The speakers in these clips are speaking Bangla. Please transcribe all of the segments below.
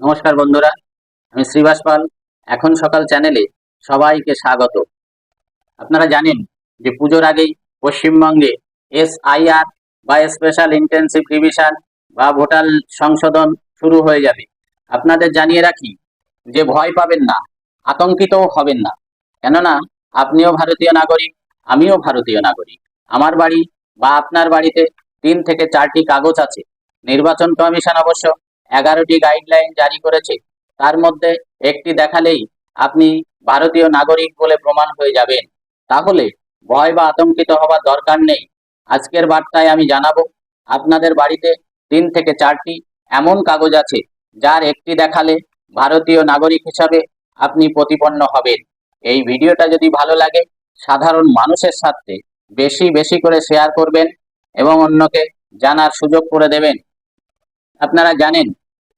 নমস্কার বন্ধুরা, আমি শ্রীবাস পাল। এখন সকাল চ্যানেলে সবাইকে স্বাগত। আপনারা জানেন যে পুজোর আগেই পশ্চিমবঙ্গে এসআইআর বা স্পেশাল ইন্টেন্সিভ রিভিশন বা ভোটার সংশোধন শুরু হয়ে যাবে। আপনাদের জানিয়ে রাখি যে ভয় পাবেন না, আতঙ্কিতও হবেন না। কেননা, আপনিও ভারতীয় নাগরিক, আমিও ভারতীয় নাগরিক। আমার বাড়ি বা আপনার বাড়িতে তিন থেকে চারটি কাগজ আছে। নির্বাচন কমিশন অবশ্য এগারোটি গাইডলাইন জারি করেছে। তার মধ্যে একটি দেখালেই আপনি ভারতীয় নাগরিক বলে প্রমাণ হয়ে যাবেন। তাহলে ভয় বা আতঙ্কিত হবার দরকার নেই। আজকের বার্তায় আমি জানাব, আপনাদের বাড়িতে তিন থেকে চারটি এমন কাগজ আছে, যার একটি দেখালে ভারতীয় নাগরিক হিসাবে আপনি প্রতিপন্ন হবেন। এই ভিডিওটা যদি ভালো লাগে, সাধারণ মানুষের সাথে বেশি বেশি করে শেয়ার করবেন এবং অন্যকে জানার সুযোগ করে দেবেন। আপনারা জানেন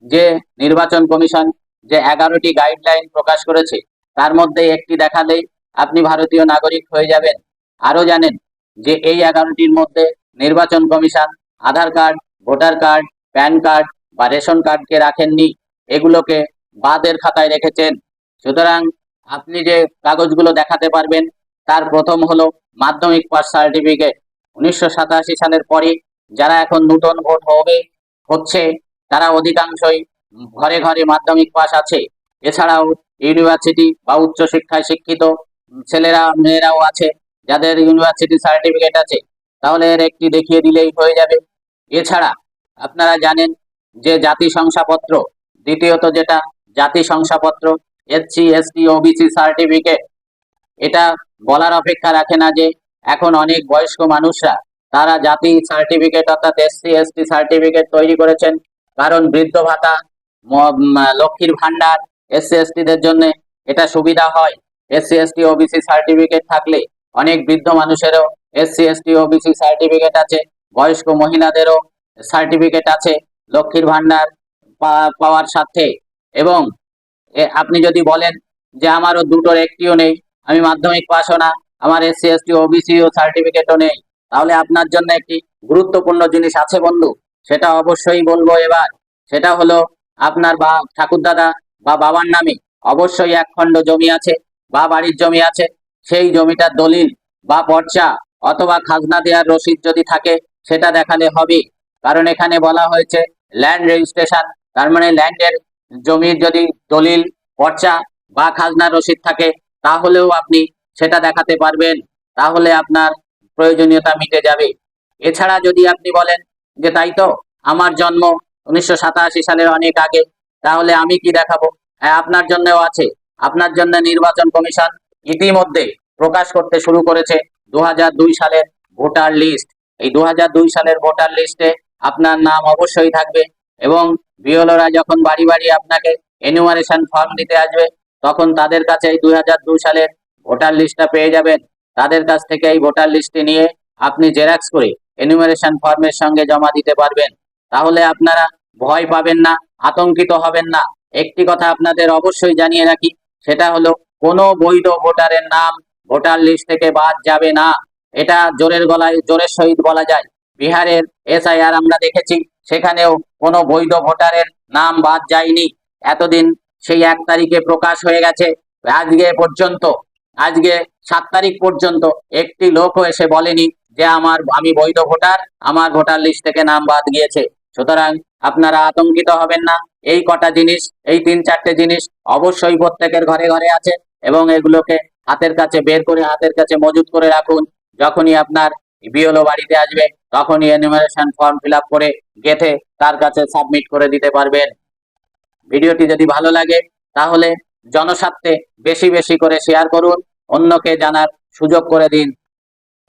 যে নির্বাচন কমিশন যে এগারোটি গাইডলাইন প্রকাশ করেছে, তার মধ্যে একটি দেখালেই আপনি ভারতীয় নাগরিক হয়ে যাবেন। আরও জানেন যে এই এগারোটির মধ্যে নির্বাচন commission Aadhaar card, voter card, PAN card বা রেশন কার্ডকে রাখেননি। এগুলোকে বাদের খাতায় রেখেছেন। সুতরাং আপনি যে কাগজগুলো দেখাতে পারবেন, তার প্রথম হলো মাধ্যমিক পাস সার্টিফিকেট উনিশশো সাতাশি সালের পরে যারা এখন নূতন ভোট হবে, হচ্ছে তারা অধিকাংশই ঘরে ঘরে মাধ্যমিক পাস আছে। এছাড়াও ইউনিভার্সিটি বা উচ্চ শিক্ষায় শিক্ষিত ছেলেরা, মেয়েরাও আছে, যাদের ইউনিভার্সিটি সার্টিফিকেট আছে। তাহলে এর একটি দেখিয়ে দিলেই হয়ে যাবে। এছাড়া আপনারা জানেন যে জাতি শংসাপত্র দ্বিতীয়ত যেটা জাতি শংসাপত্র এসসি, এসটি, ওবিসি সার্টিফিকেট, এটা বলার অপেক্ষা রাখে না যে এখন অনেক বয়স্ক মানুষরা তারা জাতি সার্টিফিকেট অর্থাৎ এসসি, এসটি সার্টিফিকেট তৈরি করেছেন। কারণ বৃদ্ধ ভাতা লক্ষ্মীর ভান্ডার এসসি দের জন্য এটা সুবিধা হয়। এসসি এসটি ওবিসি সার্টিফিকেট থাকলে অনেক বৃদ্ধ মানুষেরও এসসি এসটি ওবিসি সার্টিফিকেট আছে, বয়স্ক মহিলাদেরও সার্টিফিকেট আছে লক্ষ্মীর ভান্ডার পাওয়ার সাথে। এবং আপনি যদি বলেন যে আমারও দুটোর একটিও নেই, আমি মাধ্যমিক পাসও না, আমার এসসি এসটি ওবিসি ও সার্টিফিকেটও নেই, তাহলে আপনার জন্য একটি গুরুত্বপূর্ণ জিনিস আছে বন্ধু। সেটা অবশ্যই বলব এবার। সেটা হলো আপনার বা ঠাকুরদাদা বা বাবার নামে অবশ্যই এক খণ্ড জমি আছে বা বাড়ির জমি আছে। সেই জমিটার দলিল বা পর্চা অথবা খাজনা দেওয়ার রসিদ যদি থাকে, সেটা দেখালে হবে। কারণ এখানে বলা হয়েছে ল্যান্ড রেজিস্ট্রেশন তার মানে ল্যান্ডের জমির যদি দলিল, পর্চা বা খাজনার রসিদ থাকে, তাহলেও আপনি সেটা দেখাতে পারবেন। তাহলে আপনার প্রয়োজনীয়তা মিটে যাবে। এছাড়া যদি আপনি বলেন যে তাই তো, আমার জন্ম উনিশশো সাতাশি সালের অনেক আগে। তাহলে আমি কি দেখাবো? হ্যাঁ আপনার জন্যও আছে। আপনার জন্য নির্বাচন কমিশন ইতিমধ্যে প্রকাশ করতে শুরু করেছে দু হাজার দুই সালের ভোটার লিস্ট। এই দু হাজার দুই সালের ভোটার লিস্টে আপনার নাম অবশ্যই থাকবে এবং বিওলরা যখন বাড়ি বাড়ি আপনাকে এনুমারেশন ফর্ম দিতে আসবে, তখন তাদের কাছে এই দুই হাজার দুই সালের ভোটার লিস্টটা পেয়ে যাবেন। তাদের কাছ থেকে এই ভোটার লিস্টটি নিয়ে আপনি জেরক্স করে এনুমারেশন ফর্মের সঙ্গে জমা দিতে পারবেন। তাহলে আপনারা ভয় পাবেন না, আতঙ্কিত হবেন না। একটি কথা আপনাদের অবশ্যই জানিয়ে রাখি, সেটা হলো কোনো বৈধ ভোটারের নাম ভোটার লিস্ট থেকে বাদ যাবে না। এটা জোরের গলায়, জোরের সহিত বলা যায়। বিহারের এসআইআর আমরা দেখেছি, সেখানেও কোনো বৈধ ভোটারের নাম বাদ যায়নি। এতদিন সেই এক তারিখে প্রকাশ হয়ে গেছে, আজকে পর্যন্ত, আজকে সাত তারিখ পর্যন্ত একটি লোকও এসে বলেনি যে আমার, আমি বৈধ ভোটার, আমার ভোটার লিস্ট থেকে নাম বাদ গিয়েছে। সুতরাং আপনারা আতঙ্কিত হবেন না। এই কটা জিনিস, এই তিন চারটে জিনিস অবশ্যই প্রত্যেকের ঘরে ঘরে আছে এবং এগুলোকে হাতের কাছে বের করে হাতের কাছে মজুত করে রাখুন। যখনই আপনার বিএলও বাড়িতে আসবে, তখনই এনিমেশন ফর্ম ফিল করে গেথে তার কাছে সাবমিট করে দিতে পারবেন। ভিডিওটি যদি ভালো লাগে, তাহলে জনস্বার্থে বেশি বেশি করে শেয়ার করুন। অন্যকে জানার সুযোগ করে দিন।